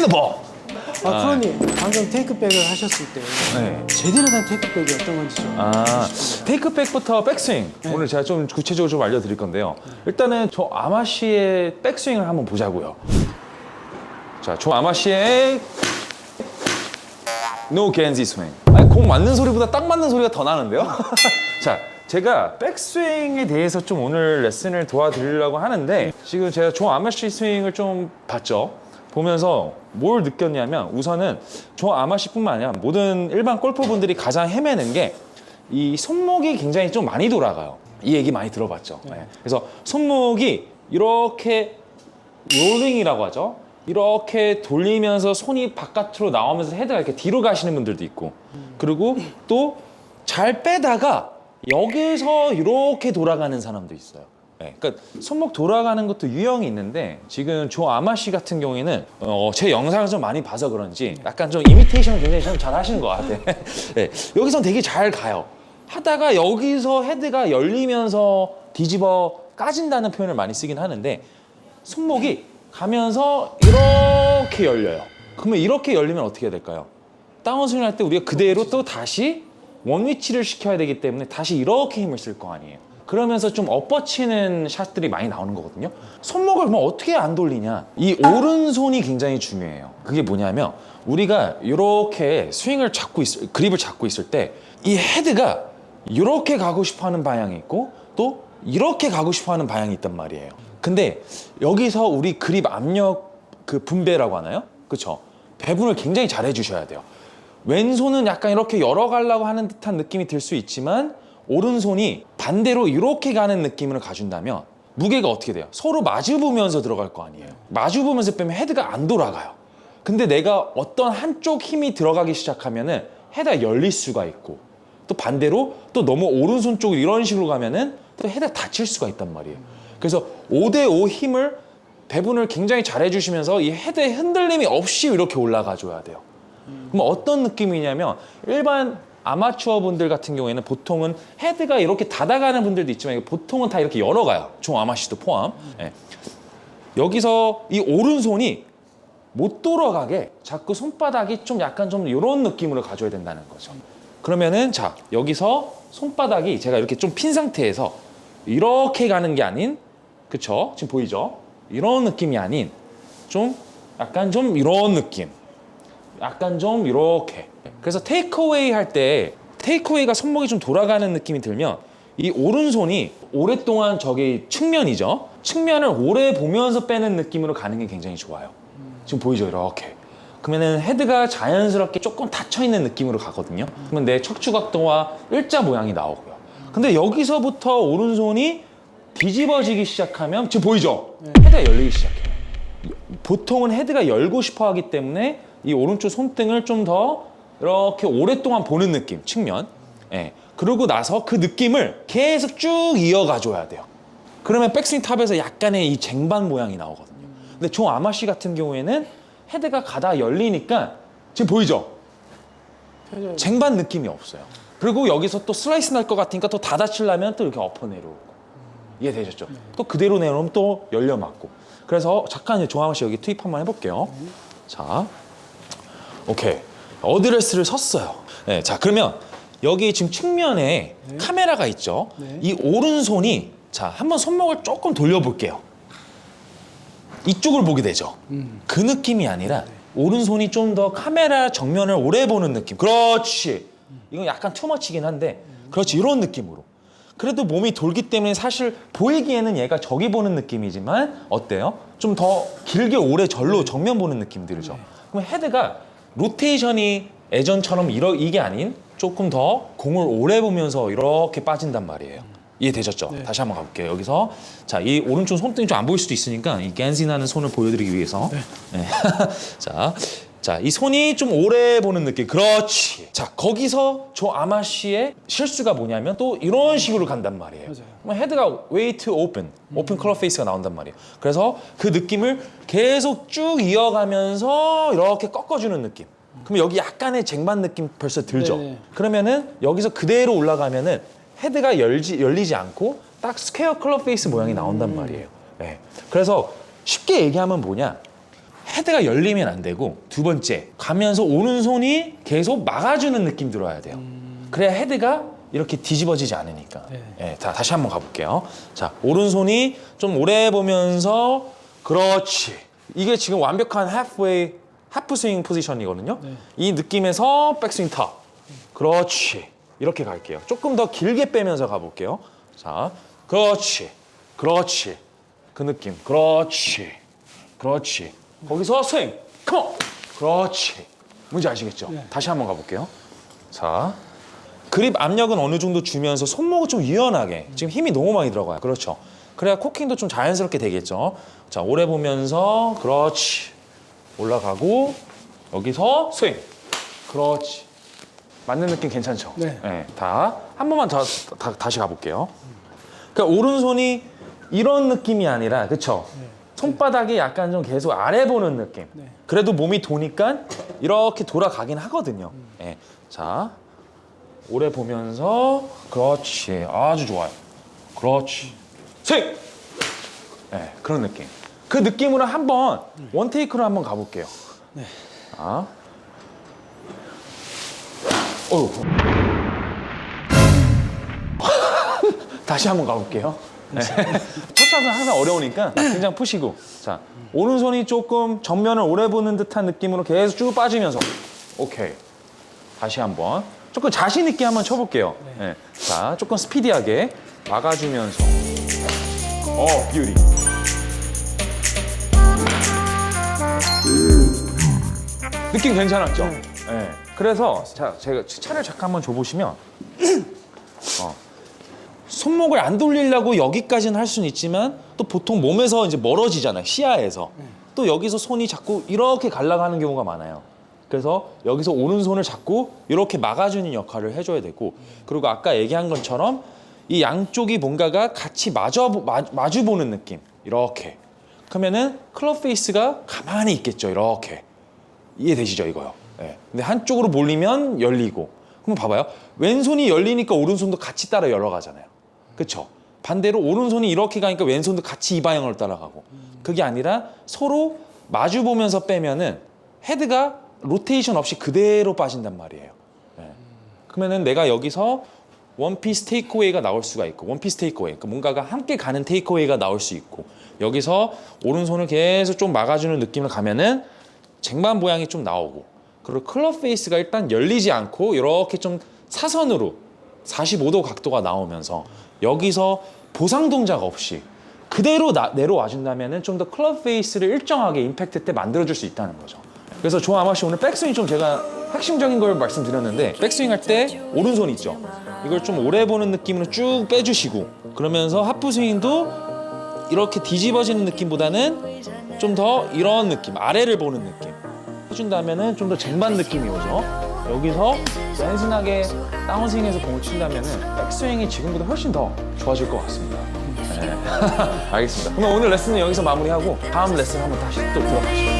스피너볼. 아, 프로님 방금 테이크백을 하셨을 때 네. 제대로 된 테이크백이 어떤 건지 좀 아, 테이크백부터 백스윙. 오늘 제가 좀 구체적으로 좀 알려드릴 건데요. 일단은 저 아마시의 백스윙을 한번 보자고요. 자, 저 아마시의 노 겐지 스윙. 아니, 공 맞는 소리보다 딱 맞는 소리가 더 나는데요? 자, 제가 백스윙에 대해서 좀 오늘 레슨을 도와드리려고 하는데 지금 제가 조 아마시 스윙을 좀 봤죠. 보면서 뭘 느꼈냐면 우선은 조 아마시뿐만 아니라 모든 일반 골퍼분들이 가장 헤매는 게 이 손목이 굉장히 좀 많이 돌아가요. 이 얘기 많이 들어봤죠. 네. 그래서 손목이 이렇게 롤링이라고 하죠. 이렇게 돌리면서 손이 바깥으로 나오면서 헤드가 이렇게 뒤로 가시는 분들도 있고 그리고 또 잘 빼다가 여기서 이렇게 돌아가는 사람도 있어요. 네, 그러니까 손목 돌아가는 것도 유형이 있는데 지금 조 아마 씨 같은 경우에는 어, 제 영상을 좀 많이 봐서 그런지 약간 좀 이미테이션을 굉장히 좀 잘 하시는 것 같아요. 네, 여기선 되게 잘 가요. 하다가 여기서 헤드가 열리면서 뒤집어 까진다는 표현을 많이 쓰긴 하는데 손목이 가면서 이렇게 열려요. 그러면 이렇게 열리면 어떻게 해야 될까요? 다운스윙 할 때 우리가 그대로 또 다시 원위치를 시켜야 되기 때문에 다시 이렇게 힘을 쓸 거 아니에요. 그러면서 좀 엎어치는 샷들이 많이 나오는 거거든요. 손목을 그럼 어떻게 안 돌리냐? 이 오른손이 굉장히 중요해요. 그게 뭐냐면 우리가 이렇게 스윙을 잡고 있, 그립을 잡고 있을 때 이 헤드가 이렇게 가고 싶어 하는 방향이 있고 또 이렇게 가고 싶어 하는 방향이 있단 말이에요. 근데 여기서 우리 그립 압력 그 분배라고 하나요? 그렇죠. 배분을 굉장히 잘 해주셔야 돼요. 왼손은 약간 이렇게 열어가려고 하는 듯한 느낌이 들 수 있지만 오른손이 반대로 이렇게 가는 느낌을 가준다면 무게가 어떻게 돼요? 서로 마주보면서 들어갈 거 아니에요. 마주보면서 빼면 헤드가 안 돌아가요. 근데 내가 어떤 한쪽 힘이 들어가기 시작하면은 헤드가 열릴 수가 있고 또 반대로 또 너무 오른손 쪽으로 이런 식으로 가면은 또 헤드가 다칠 수가 있단 말이에요. 그래서 5대5 힘을 배분을 굉장히 잘 해주시면서 이 헤드의 흔들림이 없이 이렇게 올라가 줘야 돼요. 그럼 어떤 느낌이냐면 일반 아마추어 분들 같은 경우에는 보통은 헤드가 이렇게 닫아가는 분들도 있지만 보통은 다 이렇게 열어가요. 총 아마씨도 포함. 예. 여기서 이 오른손이 못 돌아가게 자꾸 손바닥이 좀 약간 좀 이런 느낌으로 가져야 된다는 거죠. 그러면은 자 여기서 손바닥이 제가 이렇게 좀 핀 상태에서 이렇게 가는 게 아닌 그쵸? 지금 보이죠? 이런 느낌이 아닌 좀 약간 좀 이런 느낌. 약간 좀 이렇게. 그래서 테이크어웨이 할 때 테이크어웨이가 손목이 좀 돌아가는 느낌이 들면 이 오른손이 오랫동안 저기 측면이죠. 측면을 오래 보면서 빼는 느낌으로 가는 게 굉장히 좋아요. 지금 보이죠? 이렇게. 그러면은 헤드가 자연스럽게 조금 닫혀 있는 느낌으로 가거든요. 그러면 내 척추 각도와 일자 모양이 나오고요. 근데 여기서부터 오른손이 뒤집어지기 시작하면 지금 보이죠? 헤드가 열리기 시작해요. 보통은 헤드가 열고 싶어 하기 때문에 이 오른쪽 손등을 좀 더 이렇게 오랫동안 보는 느낌, 측면. 예. 그러고 나서 그 느낌을 계속 쭉 이어가 줘야 돼요. 그러면 백스윙 탑에서 약간의 이 쟁반 모양이 나오거든요. 근데 조 아마시 같은 경우에는 헤드가 가다 열리니까 지금 보이죠? 펴져 쟁반 느낌이 없어요. 그리고 여기서 또 슬라이스 날 것 같으니까 또 닫아치려면 또 이렇게 엎어 내려오고. 이해되셨죠? 또 그대로 내려오면 또 열려 맞고. 그래서 잠깐 이제 조항 씨 여기 투입 한번 해볼게요. 자, 오케이. 어드레스를 섰어요. 네, 자 그러면 여기 지금 측면에 카메라가 있죠. 네. 이 오른손이 자 한번 손목을 조금 돌려볼게요. 이쪽을 보게 되죠. 그 느낌이 아니라 오른손이 좀 더 카메라 정면을 오래 보는 느낌. 그렇지. 이건 약간 투머치긴 한데, 그렇지 이런 느낌으로. 그래도 몸이 돌기 때문에 사실 보이기에는 얘가 저기 보는 느낌이지만 어때요? 좀 더 길게 오래 절로 정면 보는 느낌 들죠. 그럼 헤드가 로테이션이 예전처럼 이러, 이게 아닌 조금 더 공을 오래 보면서 이렇게 빠진단 말이에요. 이해되셨죠? 네. 다시 한번 가볼게요. 여기서 자, 이 오른쪽 손등이 좀 안 보일 수도 있으니까 이 나는 손을 보여드리기 위해서 네. 자, 자, 이 손이 좀 오래 보는 느낌. 그렇지. 자, 거기서 저 아마 씨의 실수가 뭐냐면 또 이런 식으로 간단 말이에요. 맞아요. 헤드가 way to open, 오픈 컬러 페이스가 나온단 말이에요. 그래서 그 느낌을 계속 쭉 이어가면서 이렇게 꺾어주는 느낌. 그럼 여기 약간의 쟁반 느낌 벌써 들죠? 네네. 그러면은 여기서 그대로 올라가면은 헤드가 열지, 열리지 않고 딱 스퀘어 컬러 페이스 모양이 나온단 말이에요. 네. 그래서 쉽게 얘기하면 뭐냐? 헤드가 열리면 안 되고 두 번째 가면서 오른손이 계속 막아주는 느낌 들어야 돼요. 그래야 헤드가 이렇게 뒤집어지지 않으니까. 네. 예, 자 다시 한번 가볼게요. 자 오른손이 좀 오래 보면서 그렇지. 이게 지금 완벽한 halfway 하프 스윙 포지션이거든요. 네. 이 느낌에서 백스윙 탑. 그렇지. 이렇게 갈게요. 조금 더 길게 빼면서 가볼게요. 자, 그렇지. 그렇지. 그 느낌. 그렇지. 그렇지. 거기서 스윙. 컴온. 그렇지. 뭔지 아시겠죠? 네. 다시 한번 가볼게요. 자, 그립 압력은 어느 정도 주면서 손목을 좀 유연하게. 지금 힘이 너무 많이 들어가요. 그렇죠. 그래야 코킹도 좀 자연스럽게 되겠죠. 자, 오래 보면서 그렇지. 올라가고 여기서 스윙. 그렇지. 맞는 느낌 괜찮죠? 네. 다 한 번만 더 다, 다시 가볼게요. 그러니까 오른손이 이런 느낌이 아니라 그렇죠? 손바닥이 약간 좀 계속 아래 보는 느낌. 네. 그래도 몸이 도니까 이렇게 돌아가긴 하거든요. 예. 자, 오래 보면서 그렇지. 아주 좋아요. 그렇지. 스윙. 예, 그런 느낌. 그 느낌으로 한번 원 테이크로 한번 가볼게요. 네. 자. 어우. 다시 한번 가볼게요. 네. 첫 샷은 항상 어려우니까 긴장 푸시고. 자, 오른손이 조금 정면을 오래 보는 듯한 느낌으로 계속 쭉 빠지면서. 오케이. 다시 한번. 조금 자신 있게 한번 쳐볼게요. 네. 자, 조금 스피디하게 막아주면서. 어, 뷰리. 느낌 괜찮았죠? 네. 그래서 자, 제가 차를 잠깐 한번 줘보시면 어, 손목을 안 돌리려고 여기까지는 할 수는 있지만 또 보통 몸에서 이제 멀어지잖아요 시야에서 또 여기서 손이 자꾸 이렇게 갈라가는 경우가 많아요 그래서 여기서 오른손을 자꾸 이렇게 막아주는 역할을 해줘야 되고 그리고 아까 얘기한 것처럼 이 양쪽이 뭔가가 같이 마주, 마, 마주 보는 느낌 이렇게 그러면은 클럽 페이스가 가만히 있겠죠 이렇게 이해되시죠 이거요. 예. 근데 한쪽으로 몰리면 열리고. 그럼 봐봐요. 왼손이 열리니까 오른손도 같이 따라 열어가잖아요. 그렇죠? 반대로 오른손이 이렇게 가니까 왼손도 같이 이 방향으로 따라가고. 그게 아니라 서로 마주 보면서 빼면은 헤드가 로테이션 없이 그대로 빠진단 말이에요. 예. 그러면은 내가 여기서 원피스 테이크어웨이가 나올 수가 있고 원피스 테이크어웨이 그러니까 뭔가가 함께 가는 테이크어웨이가 나올 수 있고 여기서 오른손을 계속 좀 막아주는 느낌을 가면은 쟁반 모양이 좀 나오고 그리고 클럽 페이스가 일단 열리지 않고 이렇게 좀 사선으로 45도 각도가 나오면서 여기서 보상 동작 없이 그대로 나- 내려와 준다면은 좀더 클럽 페이스를 일정하게 임팩트 때 만들어줄 수 있다는 거죠. 그래서 조 아마 씨 오늘 백스윙 좀 제가 핵심적인 걸 말씀드렸는데 백스윙 할 때 오른손 있죠. 이걸 좀 오래 보는 느낌으로 쭉 빼주시고 그러면서 하프 스윙도 이렇게 뒤집어지는 느낌보다는 좀 더 이런 느낌 아래를 보는 느낌 해준다면 은 좀 더 쟁반 느낌이 오죠 여기서 단순하게 다운스윙해서 공을 친다면 은 백스윙이 지금보다 훨씬 더 좋아질 것 같습니다. 네. 알겠습니다. 그럼 오늘 레슨은 여기서 마무리하고 다음 레슨 한번 다시 또 들어가시죠